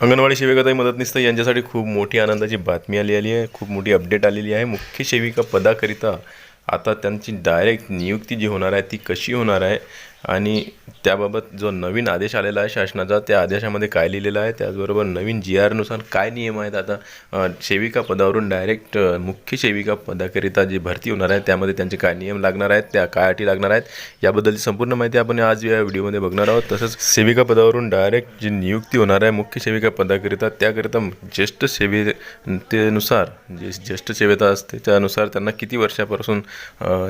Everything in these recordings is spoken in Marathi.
अंगणवाडी सेविकाताई मदतनीस यांच्यासाठी खूप मोठी आनंदाची बातमी आली आली आहे. खूप मोठी अपडेट आलेली आहे. मुख्य सेविका पदाकरिता आता त्यांची डायरेक्ट नियुक्ती जी होणार आहे ती कशी होणार आहे? आणि त्याबाबत जो नवीन आदेश आलेला आहे शासनाचा त्या आदेशामध्ये काय लिहिलेलं आहे? त्याचबरोबर नवीन जी आरनुसार काय नियम आहेत? आता सेविका पदावरून डायरेक्ट मुख्य सेविका पदाकरिता जी भरती होणार आहे त्यामध्ये त्यांचे काय नियम लागणार आहेत? त्या काय अटी लागणार आहेत? याबद्दलची संपूर्ण माहिती आपण आज या व्हिडिओमध्ये बघणार आहोत. तसंच सेविका पदावरून डायरेक्ट जी नियुक्ती होणार आहे मुख्य सेविका पदाकरिता त्याकरिता ज्येष्ठ सेवेतेनुसार जे ज्येष्ठ सेवेता असते त्यानुसार त्यांना किती वर्षापासून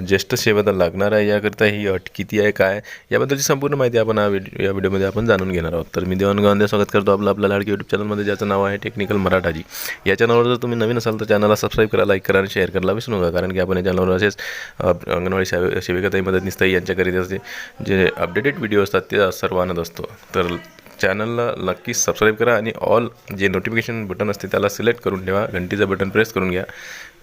ज्येष्ठ सेवेता लागणार आहे? याकरिता ही अट किती आहे? काय याबद्दलची संपूर्ण माहिती आपण हा व्हिडिओ या व्हिडिओमध्ये आपण जाणून घेणार आहोत. तर मी देवान गांधे स्वागत करतो आपलं आपल्या लाडकी यूट्यूब चॅनलमध्ये ज्याचं नाव आहे टेक्निकल मराठाजी या चॅनलवर जर तुम्ही नवीन असाल तर चॅनलला सबस्क्राईब करा लाईक करा आणि शेअर करायला विसरू नका कारण की आपण या चॅनलवर असेच अंगणवाडी सेवे सेविकाताई मदतनीस यांच्याकरिता जे अपडेटेड व्हिडिओ असतात ते सर्व आणत असतो. तर चॅनलला नक्की सबस्क्राईब करा आणि ऑल जे नोटिफिकेशन बटन असते त्याला सिलेक्ट करून ठेवा घंटीचं बटन प्रेस करून घ्या.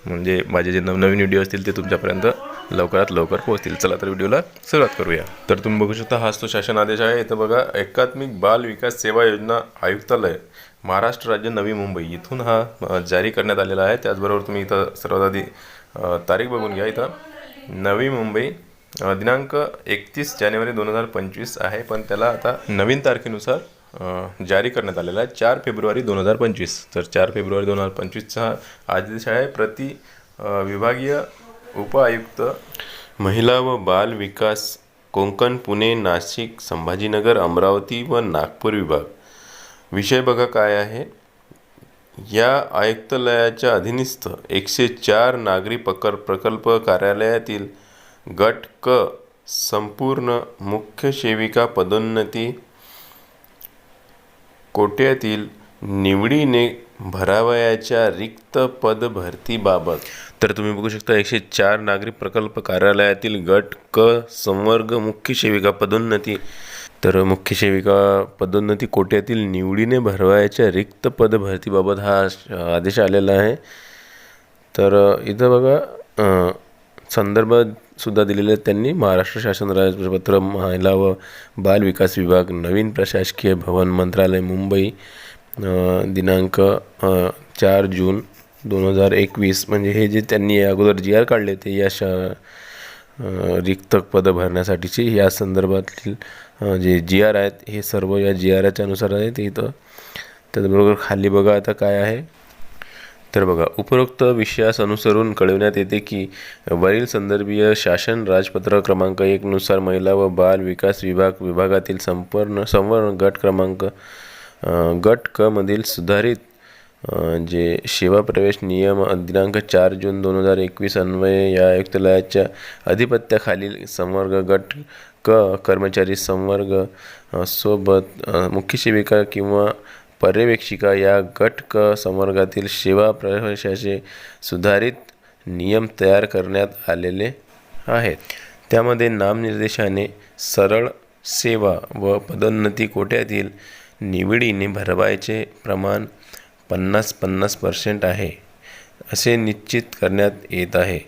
म्हणजे माझे जे नवनवीन व्हिडिओ असतील ते तुमच्यापर्यंत लवकरात लवकर पोहोचतील. चला तर व्हिडिओला सुरुवात करूया. तर तुम्ही बघू शकता हाच तो शासन आदेश आहे. इथं बघा एकात्मिक बाल विकास सेवा योजना आयुक्तालय महाराष्ट्र राज्य नवी मुंबई. इथून हा जारी करण्यात आलेला आहे. त्याचबरोबर तुम्ही इथं सर्वात आधी तारीख बघून घ्या इथं. नवी मुंबई दिनांक एकतीस जानेवारी दोन हजार पंचवीस आहे. पण त्याला आता नवीन तारखेनुसार जारी करण्यात आलेला आहे. चार फेब्रुवारी दोन हजार पंचवीस. तर चार फेब्रुवारी दोन हजार पंचवीसचा हा आदेश आहे प्रति विभागीय उपआयुक्त महिला व बाल विकास कोंकण पुणे नाशिक संभाजीनगर अमरावती व नागपूर विभाग. विषय बघा काय आहे. या आयुक्तालयाच्या अधीनस्थ एकशे चार नागरी पकर प्रकल्प कार्यालयातील गट क संपूर्ण मुख्य सेविका पदोन्नती कोट्यातील निवडीने भरावयाच्या रिक्त पद भरतीबाबत तर तुम्ही बघू शकता एकशे चार नागरी प्रकल्प कार्यालयातील गट क संवर्ग मुख्य सेविका पदोन्नती. तर मुख्य सेविका पदोन्नती कोट्यातील निवडीने भरवायच्या रिक्त पद भरतीबाबत हा आदेश आलेला आहे. तर इथं बघा संदर्भ सुद्धा दिलेले आहेत त्यांनी. महाराष्ट्र शासन राजपत्र महिला व बाल विकास विभाग नवीन प्रशासकीय भवन मंत्रालय मुंबई दिनांक चार जून दोन हजार एकवीस. म्हणजे हे जे त्यांनी अगोदर जी आर काढले ते या शा रिक्त पदं भरण्यासाठीचे या संदर्भातील जे जी आर आहेत हे सर्व या जी आर अनुसार आहे. ते इथं त्याचबरोबर खाली बघा आता काय आहे. तर बघा उपरोक्त विषयास अनुसरून कळविण्यात येते की वरील संदर्भीय शासन राजपत्र क्रमांक एकनुसार महिला व बाल विकास विभाग विभागातील संपूर्ण संवर्ण गट क्रमांक गट क मधील सुधारित जे सेवा प्रवेश नियम दिनांक चार जून दोन हजार एकवीस अन्वये या आयुक्तालयाच्या अधिपत्याखालील संवर्ग गट क कर्मचारी संवर्ग सोबत मुख्य सेविका किंवा पर्यवेक्षिका या गट क संवर्गातील सेवा प्रवेशाचे सुधारित नियम तयार करण्यात आलेले आहेत. त्यामध्ये नामनिर्देशाने सरळ सेवा व पदोन्नती कोट्यातील निवडीने भरवायचे प्रमाण पन्नास पन्नास पर्सेंट आहे असे निश्चित करण्यात येत आहे.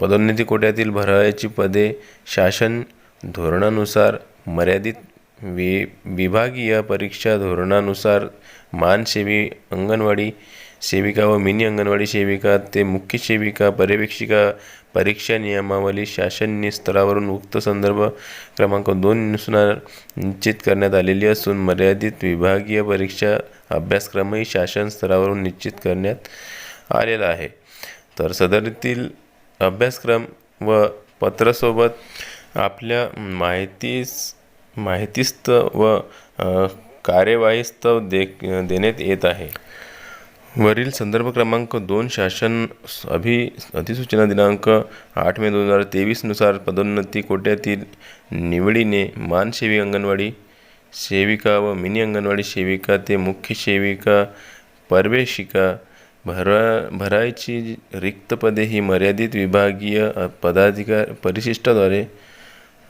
पदोन्नती कोट्यातील भरायची पदे शासन धोरणानुसार मर्यादित वि विभागीय परीक्षा धोरणानुसार मानसेवी अंगणवाडी सेविका व मिनी अंगणवाडी सेविका ते मुख्य सेविका पर्यवेक्षिका परीक्षा नियमावली शासन स्तरावरून उक्त संदर्भ क्रमांक दोननुसार निश्चित करण्यात आलेली असून मर्यादित विभागीय परीक्षा अभ्यासक्रमही शासन स्तरावरून निश्चित करण्यात आलेला आहे. तर सदरीतील अभ्यासक्रम व पत्रासोबत आपल्या माहितीस माहितीस्त व कार्यवाहीस्तव दे देण्यात येत आहे. वरील संदर्भ क्रमांक दोन शासन अभि अधिसूचना दिनांक आठ मे दोन हजार तेवीसनुसार पदोन्नती कोट्यातील निवडीने मानसेवी अंगणवाडी सेविका व मिनी अंगणवाडी सेविका ते मुख्य सेविका परवेशिका भरा भरायची रिक्त पदे ही मर्यादित विभागीय पदाधिकार परिशिष्टाद्वारे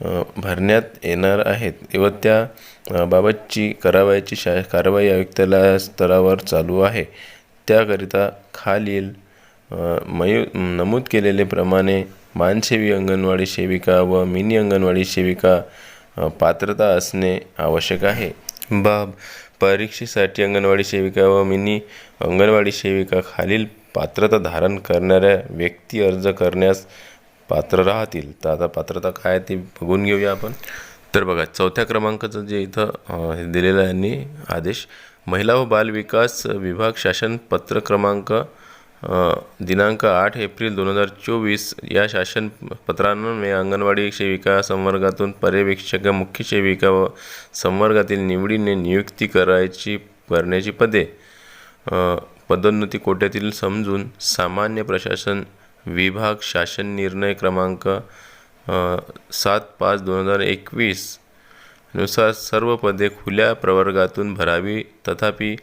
भरण्यात येणार आहेत. व त्या बाबतची करावयाची शा कारवाई आयुक्तालय स्तरावर चालू आहे. त्याकरिता खालील मयू नमूद केलेल्याप्रमाणे मानसेवी अंगणवाडी सेविका व मिनी अंगणवाडी सेविका पात्रता असणे आवश्यक आहे. बाब परीक्षेसाठी अंगणवाडी सेविका व मिनी अंगणवाडी सेविका खालील पात्रता धारण करणाऱ्या व्यक्ती अर्ज करण्यास पात्र राहतील. तर आता पात्रता काय आहे ती बघून घेऊया आपण. तर बघा चौथ्या क्रमांकाचं जे इथं हे दिलेलं आहे यांनी आदेश. महिला व बाल विकास विभाग शासन पत्र क्रमांक दिनांक आठ एप्रिल दोन हजार चोवीस या शासन पत्रांमुळे अंगणवाडी सेविका संवर्गातून पर्यवेक्षक मुख्य सेविका व संवर्गातील निवडीने नियुक्ती करायची करण्याची पदे पदोन्नती कोट्यातील समजून सामान्य प्रशासन विभाग शासन निर्णय क्रमांक सात पाच दोन हजार एकवीसनुसार सर्व पदे खुल्या प्रवर्गातून भरावी. तथापि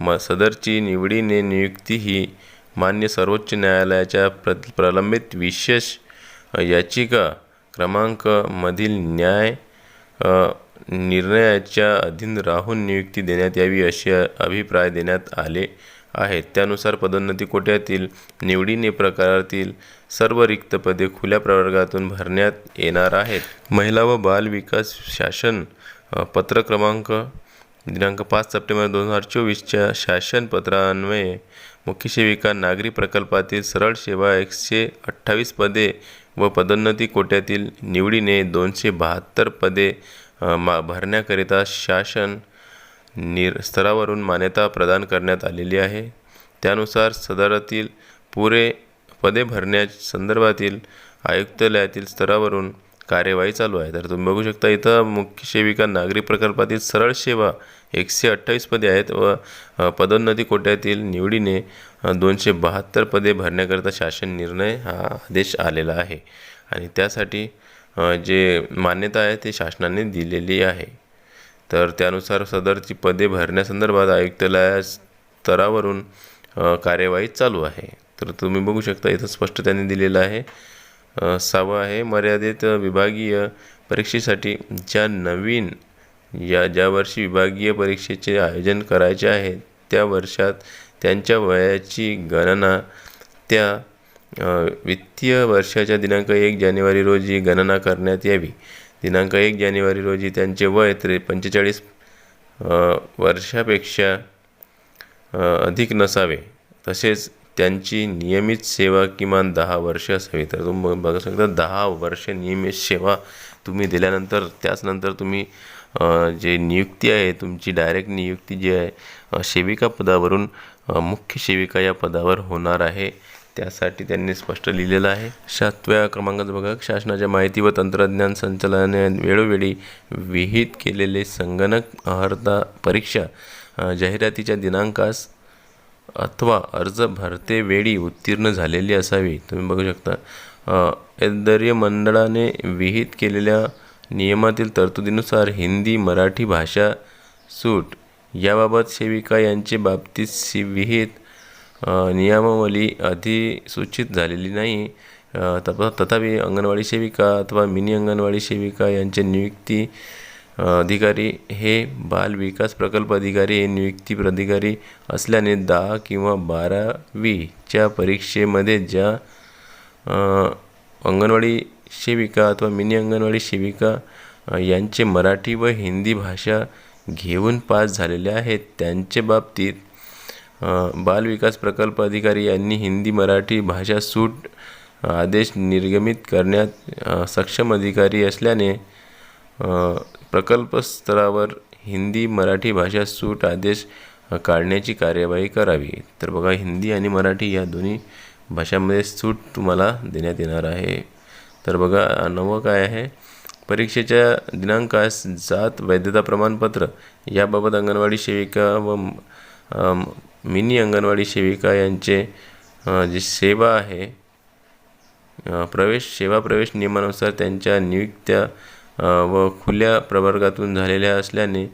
म सदरची निवडीने नियुक्ती ही मान्य सर्वोच्च न्यायालयाच्या प्र प्रलंबित विशेष याचिका क्रमांकमधील न्याय निर्णयाच्या अधीन राहून नियुक्ती देण्यात यावी असे अभिप्राय देण्यात आले. आहेत. त्यानुसार पदोन्नती कोट्यातील निवडीने प्रकारातील सर्व रिक्त पदे खुल्या प्रवर्गातून भरण्यात येणार आहेत. महिला व बाल विकास शासन पत्र क्रमांक दिनांक पाच सप्टेंबर दोन हजार चोवीसच्या शासन पत्रान्वये मुख्य सेविका नागरी प्रकल्पातील सरळ सेवा एकशे अठ्ठावीस पदे व पदोन्नती कोट्यातील निवडीने दोनशे बहात्तर पदे मा भरण्याकरिता शासन निर स्तरावरून मान्यता प्रदान करण्यात आलेली आहे. त्यानुसार सदरातील पुरे पदे भरण्या संदर्भातील आयुक्तालयातील स्तरावरून कार्यवाही चालू आहे. तर तुम्ही बघू शकता इथं मुख्य सेविका नागरी प्रकल्पातील सरळ सेवा एकशे अठ्ठावीस पदे आहेत व पदोन्नती कोट्यातील निवडीने दोनशे बहात्तर पदे भरण्याकरिता शासन निर्णय हा आदेश आलेला आहे. आणि त्यासाठी जे मान्यता आहे ते शासनाने दिलेली आहे. तर त्यानुसार सदरची पदे भरण्यासंदर्भात आयुक्तालया स्तरावरून कार्यवाही चालू आहे. तर तुम्ही बघू शकता इथं स्पष्ट त्यांनी दिलेलं आहे. सहावं आहे मर्यादित विभागीय परीक्षेसाठी ज्या नवीन या ज्या वर्षी विभागीय परीक्षेचे आयोजन करायचे आहे त्या वर्षात त्यांच्या वयाची गणना त्या वित्तीय वर्षाच्या दिनांक एक जानेवारी रोजी गणना करण्यात यावी. दिनांक एक जानेवारी रोजी त्यांचे वय त्रे पंचेचाळीस वर्षापेक्षा अधिक नसावे. तसेच त्यांची नियमित सेवा किमान दहा वर्ष असावी. तर तुम्ही बघू शकता दहा वर्ष नियमित सेवा तुम्ही दिल्यानंतर त्याचनंतर तुम्ही जे नियुक्ती आहे तुमची डायरेक्ट नियुक्ती जी आहे सेविका पदावरून मुख्य सेविका या पदावर होणार आहे. त्यासाठी त्यांनी स्पष्ट लिहिलेलं आहे. सातव्या क्रमांकाचं बघा शासनाच्या माहिती व तंत्रज्ञान संचालनाने वेळोवेळी विहित केलेले संगणक अर्हता परीक्षा जाहिरातीच्या दिनांकास अथवा अर्ज भरते वेळी उत्तीर्ण झालेली असावी. तुम्ही बघू शकता अ, मंडळाने विहित केलेल्या नियमातील तरतुदीनुसार हिंदी मराठी भाषा सूट याबाबत सेविका यांचे बाबतीत सी विहित नियमावली अधिसूचित झालेली नाही. तप तथापि अंगणवाडी सेविका अथवा मिनी अंगणवाडी सेविका यांचे नियुक्ती अधिकारी हे बाल विकास प्रकल्प अधिकारी हे नियुक्ती प्राधिकारी असल्याने दहा किंवा बारावीच्या परीक्षेमध्ये ज्या अंगणवाडी सेविका अथवा मिनी अंगणवाडी सेविका यांचे मराठी व हिंदी भाषा घेऊन पास झालेले आहेत त्यांच्या बाबतीत बाल विकास प्रकल्प अधिकारी यांनी हिंदी मराठी भाषा सूट आदेश निर्गमित करण्यात सक्षम अधिकारी असल्याने प्रकल्प स्तरावर हिंदी मराठी भाषा सूट आदेश काढण्याची कार्यवाही करावी. तर बघा हिंदी आणि मराठी या दोन्ही भाषांमध्ये सूट तुम्हाला देण्यात येणार आहे. तर बघा नवं काय आहे? परीक्षेच्या दिनांकास जात वैधता प्रमाणपत्र याबाबत अंगणवाडी सेविका व मिनी अंगणवाडी सेविका यांचे जी सेवा आहे प्रवेश सेवा प्रवेश नियमानुसार त्यांच्या नियुक्त्या व खुल्या प्रवर्गातून झालेल्या असल्याने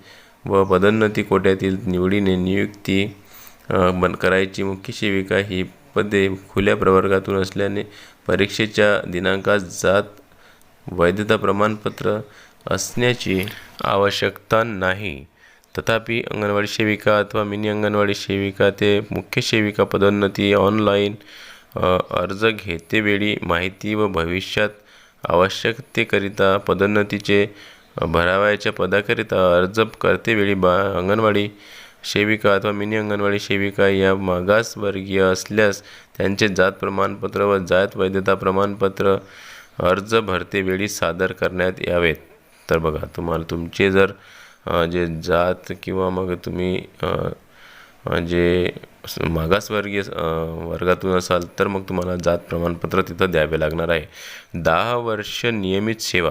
व पदोन्नती कोट्यातील निवडीने नियुक्ती बन करायची मुख्य सेविका ही पदे खुल्या प्रवर्गातून असल्याने परीक्षेच्या दिनांकात जात वैधता प्रमाणपत्र असण्याची आवश्यकता नाही. तथापि अंगणवाडी सेविका अथवा मिनी अंगणवाडी सेविका ते मुख्य सेविका पदोन्नती ऑनलाईन अर्ज घेतेवेळी माहिती व भविष्यात आवश्यकतेकरिता पदोन्नतीचे भरावयाच्या पदाकरिता अर्ज करतेवेळी बा अंगणवाडी सेविका अथवा मिनी अंगणवाडी सेविका या मागासवर्गीय असल्यास त्यांचे जात प्रमाणपत्र व जात वैधता प्रमाणपत्र अर्ज भरतेवेळी सादर करण्यात यावेत. तर बघा तुम्हाला तुमचे जर जे जात किंवा मग तुम्ही जे मागासवर्गीय वर्गातून असाल तर मग तुम्हाला जात प्रमाणपत्र तिथं द्यावे लागणार आहे. दहा वर्ष नियमित सेवा.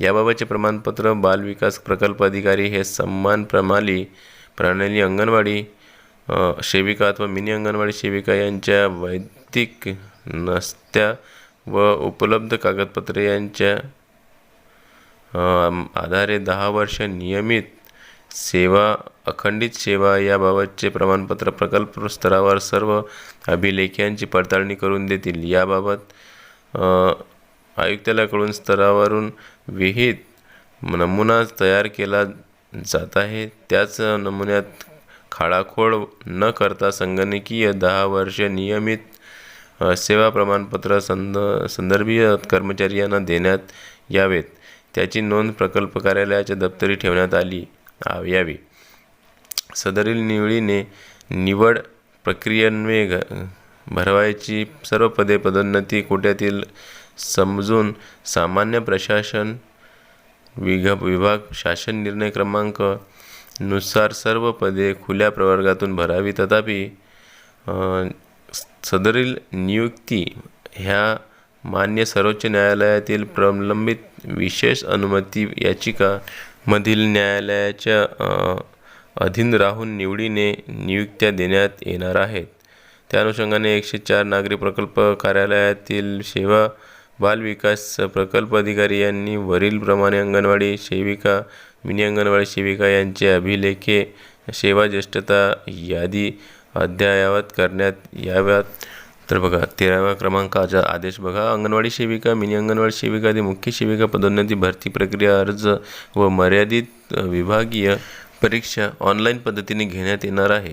याबाबतचे प्रमाणपत्र बालविकास प्रकल्प अधिकारी हे सन्मान प्रणाली प्रणाली अंगणवाडी सेविका अथवा मिनी अंगणवाडी सेविका यांच्या वैयक्तिक नसत्या व उपलब्ध कागदपत्रे यांच्या आधारे दहा वर्ष नियमित सेवा अखंडित सेवा याबाबतचे प्रमाणपत्र प्रकल्प स्तरावर सर्व अभिलेख्यांची पडताळणी करून देतील. याबाबत आयुक्तालयाकडून स्तरावरून विहित नमुना तयार केला जात आहे. त्याच नमुन्यात खाडाखोड न करता संगणकीय दहा वर्ष नियमित सेवा प्रमाणपत्र संद संदर्भीय कर्मचारी यांना देण्यात यावेत. त्याची नोंद प्रकल्प कार्यालयाच्या दप्तरी ठेवण्यात आली. यावी. सदरील निवडीने निवड प्रक्रियेन्वे घ भरवायची सर्व पदे पदोन्नती कोट्यातील समजून सामान्य प्रशासन विघ विभाग शासन निर्णय क्रमांकनुसार सर्व पदे खुल्या प्रवर्गातून भरावी. तथापि सदरील नियुक्ती ह्या मान्य सर्वोच्च न्यायालयातील प्रलंबित विशेष अनुमती याचिका मधील न्यायालयाच्या अधीन राहून निवडीने नियुक्त्या देण्यात येणार आहेत. त्या अनुषंगाने एकशे चार नागरी प्रकल्प कार्यालयातील सेवा बाल विकास प्रकल्प अधिकारी यांनी वरीलप्रमाणे अंगणवाडी सेविका मिनी अंगणवाडी सेविका यांचे अभिलेखे सेवा ज्येष्ठता यादी अद्ययावत करण्यात याव्यात. तर बघा तेराव्या क्रमांकाचा आदेश बघा. अंगणवाडी सेविका मिनी अंगणवाडी सेविका आदी मुख्य सेविका पदोन्नती भरती प्रक्रिया अर्ज व मर्यादित विभागीय परीक्षा ऑनलाईन पद्धतीने घेण्यात येणार आहे.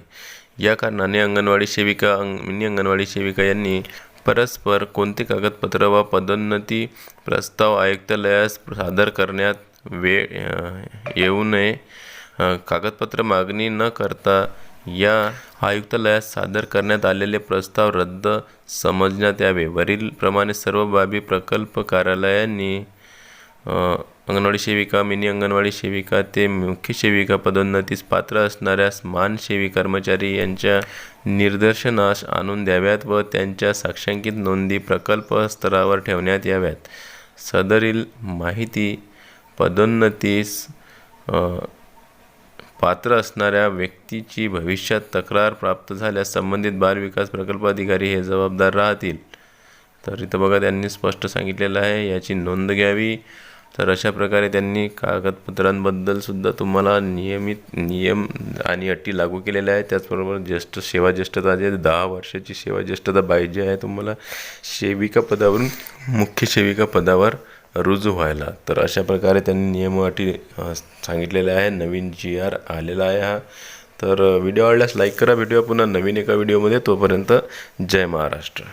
या कारणाने अंगणवाडी सेविका अंग मिनी अंगणवाडी सेविका यांनी परस्पर कोणते कागदपत्र व पदोन्नती प्रस्ताव आयुक्तालयास सादर करण्यात वेळ येऊ नये. कागदपत्र मागणी न करता या आयुक्तालयास सादर करण्यात आलेले प्रस्ताव रद्द समजण्यात यावे. वरीलप्रमाणे सर्व बाबी प्रकल्प कार्यालयांनी अंगणवाडी सेविका मिनी अंगणवाडी सेविका ते मुख्य सेविका पदोन्नतीस पात्र असणाऱ्या मान सेवी कर्मचारी यांच्या निदर्शनास आणून द्याव्यात व त्यांच्या साक्षांकित नोंदी प्रकल्प स्तरावर ठेवण्यात याव्यात. सदरील माहिती पदोन्नतीस पात्र असणाऱ्या व्यक्तीची भविष्यात तक्रार प्राप्त झाल्यास संबंधित बाल विकास प्रकल्प अधिकारी हे जबाबदार राहतील. तर इथं बघा त्यांनी स्पष्ट सांगितलेलं आहे याची नोंद घ्यावी. तर अशा प्रकारे त्यांनी कागदपत्रांबद्दलसुद्धा तुम्हाला नियमित नियम आणि अटी लागू केलेल्या आहेत. त्याचबरोबर ज्येष्ठ सेवा ज्येष्ठता जे दहा वर्षाची सेवा ज्येष्ठता पाहिजे आहे तुम्हाला सेविका पदावरून मुख्य सेविका पदावर रुजू व्हायला. तर अशा प्रकारे त्यांनी नियम सांगितलेल्या आहे. नवीन जी आर आलेला आहे हा. तर व्हिडिओ आवडल्यास लाईक करा. भेटूया पुन्हा नवीन एका व्हिडिओमध्ये. तोपर्यंत जय महाराष्ट्र.